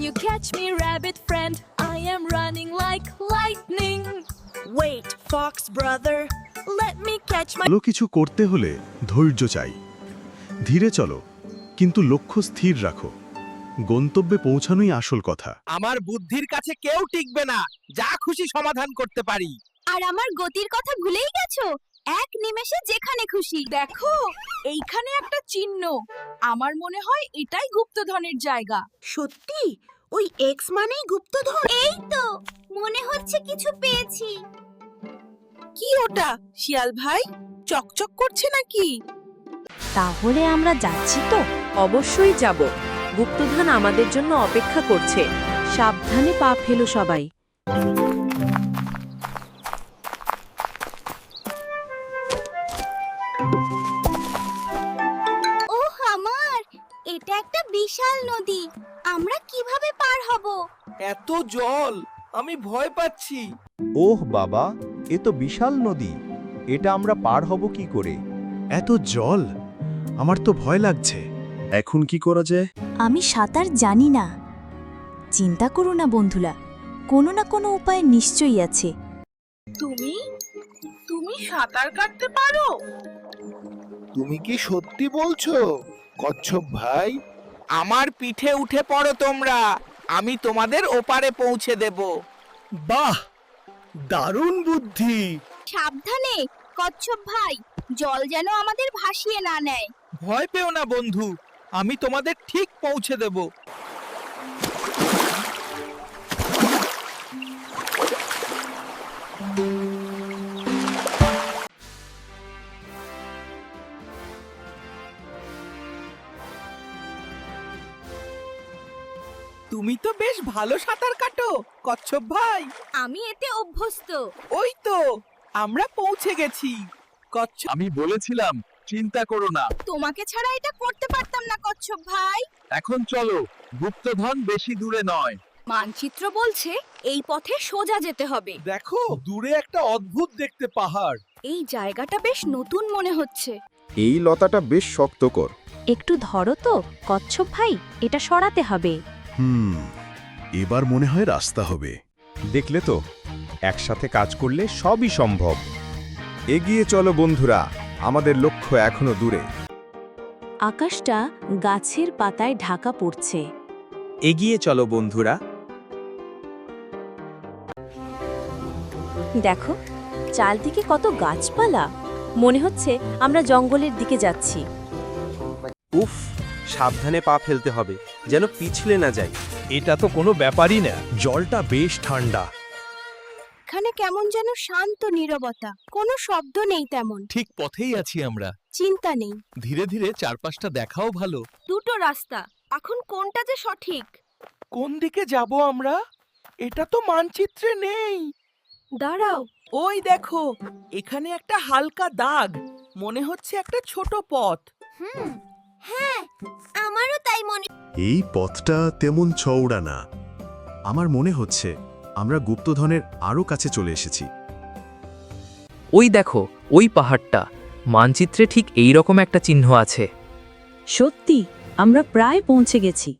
you catch me, rabbit friend? I am running like lightning. Wait, fox brother. Let me catch my. ভালো কিছু করতে হলে ধৈর্য চাই ধীরে চলো কিন্তু লক্ষ্য স্থির রাখো গন্তব্যে পৌঁছানোই আসল কথা আমার বুদ্ধির কাছে কেউ টিকবে না যা খুশি সমাধান করতে পারি আর আমার গতির কথা ভুলেই গেছো এক নিমেষে যেখানে খুশি। দেখো এইখানে একটা চিহ্ন। আমার মনে হয় এটাই গুপ্তধনের জায়গা। সত্যি? ওই এক্স মানেই গুপ্তধন? এই তো মনে হচ্ছে কিছু পেয়েছি। কি ওটা? শিয়াল ভাই চকচক করছে নাকি? তাহলে আমরা যাচ্ছি তো? অবশ্যই যাব। গুপ্তধন আমাদের জন্য অপেক্ষা করছে। সাবধানে পা ফেলো সবাই। এটা একটা বিশাল নদী। আমরা কীভাবে পার হব? এত জল আমি ভয় পাচ্ছি। ওহ বাবা এ তো বিশাল নদী। এটা আমরা পার হব কি করে? এত জল আমার তো ভয় লাগছে। এখন কি করা যায়? আমি সাঁতার জানি না। চিন্তা করো না বন্ধুরা কোনো না কোনো উপায় নিশ্চয়ই আছে। তুমি? তুমি সাঁতার কাটতে পারো? তুমি কি সত্যি বলছো? কচ্ছপ ভাই। আমার পিঠে উঠে পড়ো তোমরা আমি তোমাদের ওপারে পৌঁছে দেব। বাহ দারুণ বুদ্ধি। সাবধানে কচ্ছপ ভাই জল যেন আমাদের ভাসিয়ে না নেয়। ভয় পেও না বন্ধু আমি তোমাদের ঠিক পৌঁছে দেব। তুমি তো বেশ ভালো সাঁতার কাটো কচ্ছপ ভাই। আমি এতে অভ্যস্ত। ওই তো আমরা পৌঁছে গেছি। কচ্ছপ আমি বলেছিলাম চিন্তা করো না। তোমাকে ছাড়া এটা করতে পারতাম না কচ্ছপ ভাই। এখন চলো গুপ্তধন বেশি দূরে নয়। মানচিত্র বলছে এই পথে সোজা যেতে হবে। দেখো দূরে একটা অদ্ভুত দেখতে পাহাড়। এই জায়গাটা বেশ নতুন মনে হচ্ছে। এই লতাটা বেশ শক্তকর। একটু ধরো তো কচ্ছপ ভাই এটা সরাতে হবে। হুম এবার মনে হয় রাস্তা হবে। দেখলে তো একসাথে কাজ করলে সবই সম্ভব। এগিয়ে চলো বন্ধুরা আমাদের লক্ষ্য এখনও দূরে। আকাশটা গাছের পাতায় ঢাকা পড়ছে। এগিয়ে চলো বন্ধুরা। দেখো চারদিকে কত গাছপালা। মনে হচ্ছে আমরা জঙ্গলের দিকে যাচ্ছি। উফ সাবধানে পা ফেলতে হবে যেন পিছলে না যায়। এটা তো কোনো ব্যাপারই না। জলটা বেশ ঠান্ডা। এখানে কেমন যেন শান্ত নীরবতা। কোনো শব্দ নেই তেমন। ঠিক পথেই আছি আমরা। চিন্তা নেই। ধীরে ধীরে চারপাশটা দেখাও ভালো। দুটো রাস্তা। এখন কোনটা যে সঠিক? কোন দিকে যাব আমরা? এটা তো মানচিত্রে নেই। দাঁড়াও। ওই দেখো এখানে একটা হালকা দাগ। মনে হচ্ছে একটা ছোট পথ। হুম। হ্যাঁ আমারও তাই মনে এই পথটা তেমন চওড়া না। আমার মনে হচ্ছে আমরা গুপ্তধনের আরও কাছে চলে এসেছি। ওই দেখো ওই পাহাড়টা। মানচিত্রে ঠিক এই রকম একটা চিহ্ন আছে। সত্যি আমরা প্রায় পৌঁছে গেছি।